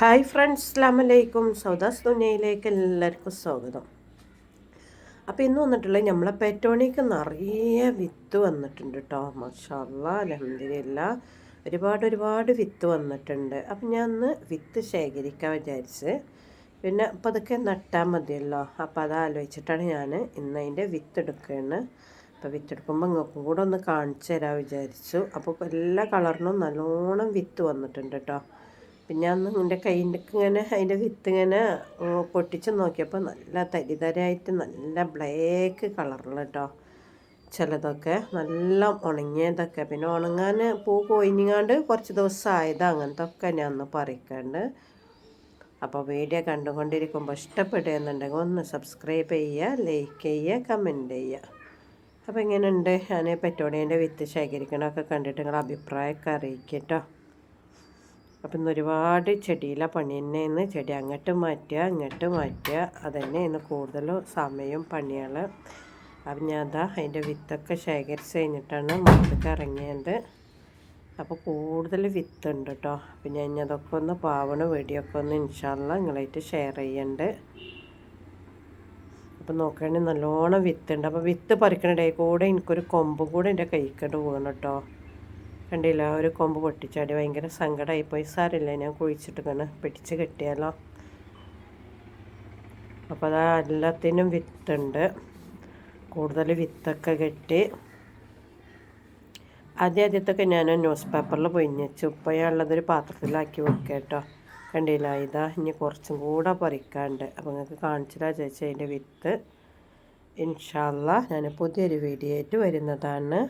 Hi friends അസ്ലാമലൈക്കും സൗദാസ് ദുനിയയിലേക്ക് എല്ലാവർക്കും സ്വാഗതം. അപ്പോൾ ഇന്ന് വന്നിട്ടുള്ളത് നമ്മളെ പെറ്റോണിക്ക് നിറയെ വിത്ത് വന്നിട്ടുണ്ട് കേട്ടോ മഷാല്ല അലഹമില്ല ഒരുപാട് ഒരുപാട് വിത്ത് വന്നിട്ടുണ്ട്. അപ്പം ഞാൻ ഒന്ന് വിത്ത് ശേഖരിക്കാൻ വിചാരിച്ച് പിന്നെ അപ്പോൾ അതൊക്കെ നട്ടാൽ മതിയല്ലോ. അപ്പോൾ അത് ആലോചിച്ചിട്ടാണ് ഞാൻ ഇന്ന് അതിന്റെ വിത്ത് എടുക്കുകയാണ് അപ്പോൾ വിത്തെടുക്കുമ്പോൾ നിങ്ങൾക്കും കൂടെ ഒന്ന് കാണിച്ചു തരാൻ വിചാരിച്ചു. അപ്പോൾ എല്ലാ കളറിനും നല്ലോണം വിത്ത് വന്നിട്ടുണ്ട് കേട്ടോ പിന്നെ അന്ന് എന്റെ കയ്യിന്റെ ഇങ്ങനെ അതിന്റെ വിത്ത് ഇങ്ങനെ പൊട്ടിച്ച് നോക്കിയപ്പോൾ നല്ല തരിതരായിട്ട് നല്ല ബ്ലാക്ക് കളറുള്ള കേട്ടോ ചിലതൊക്കെ നല്ല ഉണങ്ങിയതൊക്കെ. പിന്നെ ഉണങ്ങാൻ പൂ കൊയിഞ്ഞാണ്ട് കുറച്ച് ദിവസം ആയത് അങ്ങനത്തെ ഒക്കെ ഞാൻ ഒന്ന് പറിക്കണ്ട്. അപ്പോൾ വീഡിയോ കണ്ടുകൊണ്ടിരിക്കുമ്പോൾ ഇഷ്ടപ്പെടുന്നുണ്ടെങ്കിൽ ഒന്ന് സബ്സ്ക്രൈബ് ചെയ്യുക ലൈക്ക് ചെയ്യുക കമന്റ് ചെയ്യുക. അപ്പോൾ ഇങ്ങനെയുണ്ട് ഞാൻ പെറ്റോണിയന്റെ വിത്ത് ശേഖരിക്കണമൊക്കെ കണ്ടിട്ട് നിങ്ങളുടെ അഭിപ്രായമൊക്കെ അറിയിക്കട്ടോ അപ്പം ഇന്ന് ഒരുപാട് ചെടിയിലെ പണി തന്നെയാണ് ചെടി അങ്ങോട്ട് മാറ്റുക ഇങ്ങോട്ട് മാറ്റുക. അതന്നെ ഇന്ന് കൂടുതലും സമയം പണികൾ അപ്പം ഞാൻ അതാ അതിന്റെ വിത്തൊക്കെ ശേഖരിച്ച് കഴിഞ്ഞിട്ടാണ് മുറ്റത്ത് ഇറങ്ങിയത്. അപ്പോൾ കൂടുതൽ വിത്തുണ്ട് കേട്ടോ അപ്പം ഞാൻ അതൊക്കെ ഒന്ന് പാവണ വെടിയൊക്കെ ഒന്ന് ഇൻഷാല്ല നിങ്ങളായിട്ട് ഷെയർ ചെയ്യണ്ട്. അപ്പം നോക്കുകയാണെങ്കിൽ നല്ലോണം വിത്തുണ്ട്. അപ്പോൾ വിത്ത് പറിക്കണ കൂടെ എനിക്കൊരു കൊമ്പ് കൂടെ എന്റെ കൈക്കട്ട് പോകണം കേട്ടോ കണ്ടില്ല ഒരു കൊമ്പ് പൊട്ടിച്ചാടി ഭയങ്കര സങ്കടമായിപ്പോയി സാറില്ല ഞാൻ കുഴിച്ചിട്ട് പിടിച്ച് കെട്ടിയാലോ. അപ്പോൾ അതാ എല്ലാത്തിനും വിത്തുണ്ട്. കൂടുതൽ വിത്തൊക്കെ കെട്ടി. ആദ്യ ആദ്യത്തൊക്കെ ഞാൻ ന്യൂസ് പേപ്പറിൽ പൊയിഞ്ഞു ഉപ്പയുള്ളതൊരു പാത്രത്തിലാക്കി വെക്കുക കേട്ടോ. കണ്ടില്ല ഇതാ ഇനി കുറച്ചും കൂടെ പറിക്കാണ്ട്. അപ്പോൾ നിങ്ങൾക്ക് കാണിച്ചില്ല ചേച്ചി അതിന്റെ വിത്ത്. ഇൻഷാല്ല ഞാൻ പുതിയൊരു വീഡിയോ ആയിട്ട് വരുന്നതാണ്.